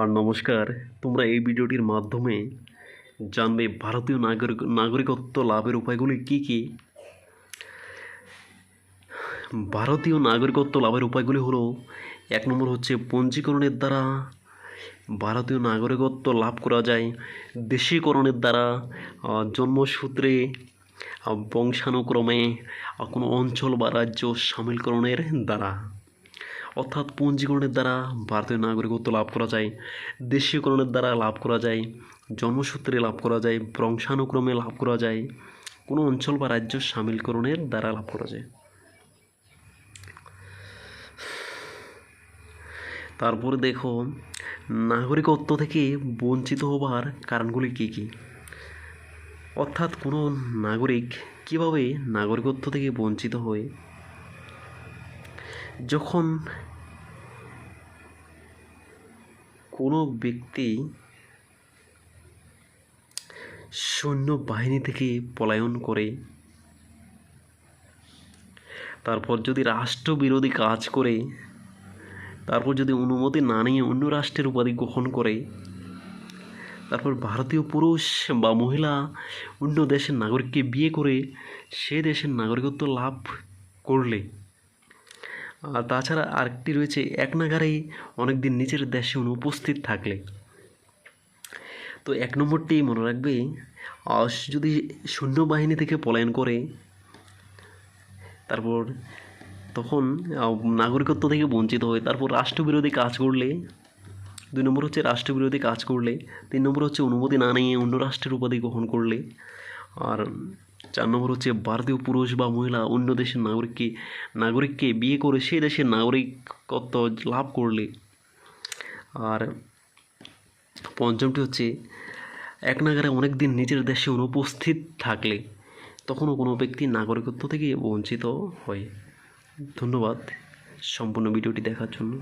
আর নমস্কার। তোমরা এই ভিডিওটির মাধ্যমে জানবে ভারতীয় নাগরিক, নাগরিকত্ব লাভের উপায়গুলি কী কী? ভারতীয় নাগরিকত্ব লাভের উপায়গুলি হলো, এক নম্বর হচ্ছে পঞ্জীকরণের দ্বারা, ভারতীয় নাগরিকত্ব লাভ করা যায় দেশীকরণের দ্বারা জন্মসূত্রে বংশানুক্রমে কোনো অঞ্চল বা রাজ্য সামিলকরণের দ্বারা। অর্থাৎ পঞ্জীকরণের দ্বারা ভারতীয় নাগরিকত্ব লাভ করা যায়, দেশীয়করণের দ্বারা লাভ করা যায়, জন্মসূত্রে লাভ করা যায়, বংশানুক্রমে লাভ করা যায়, কোনো অঞ্চল বা রাজ্য সামিলকরণের দ্বারা লাভ করা যায়। তারপরে দেখো, নাগরিকত্ব থেকে বঞ্চিত হবার কারণগুলি কী কী? অর্থাৎ কোনো নাগরিক কীভাবে নাগরিকত্ব থেকে বঞ্চিত হয়? যখন কোনো ব্যক্তি সৈন্য বাহিনী থেকে পলায়ন করে, তারপর যদি রাষ্ট্রবিরোধী কাজ করে, তারপর যদি অনুমতি না নিয়ে অন্য রাষ্ট্রের উপাধি গ্রহণ করে, তারপর ভারতীয় পুরুষ বা মহিলা অন্য দেশের নাগরিককে বিয়ে করে, সে দেশের নাগরিকত্ব লাভ করলে তাছাড়া আরেকটি রয়েছে এক নাগারেই অনেক দিন নিজের দেশে অনুপস্থিত থাকলে। তো এক নম্বরটি মনে রাখবে যদি সৈন্যবাহিনী থেকে পলায়ন করে, তারপর তখন নাগরিকত্ব থেকে বঞ্চিত হয় তারপর রাষ্ট্রবিরোধী কাজ করলে, দুই নম্বর হচ্ছে রাষ্ট্রবিরোধী কাজ করলে, তিন নম্বর হচ্ছে অনুমতি না নিয়ে অন্য রাষ্ট্রের উপাধি গ্রহণ করলে, আর চার নম্বর হচ্ছে ভারতীয় পুরুষ বা মহিলা অন্য দেশের নাগরিককে নাগরিককে বিয়ে করে সেই দেশের নাগরিকত্ব লাভ করলে। আর পঞ্চমটি হচ্ছে, এক নাগারে অনেক দিন নিজের দেশে অনুপস্থিত থাকলে তখনও কোনো ব্যক্তি নাগরিকত্ব থেকে বঞ্চিত হয়। ধন্যবাদ সম্পূর্ণ ভিডিওটি দেখার জন্য।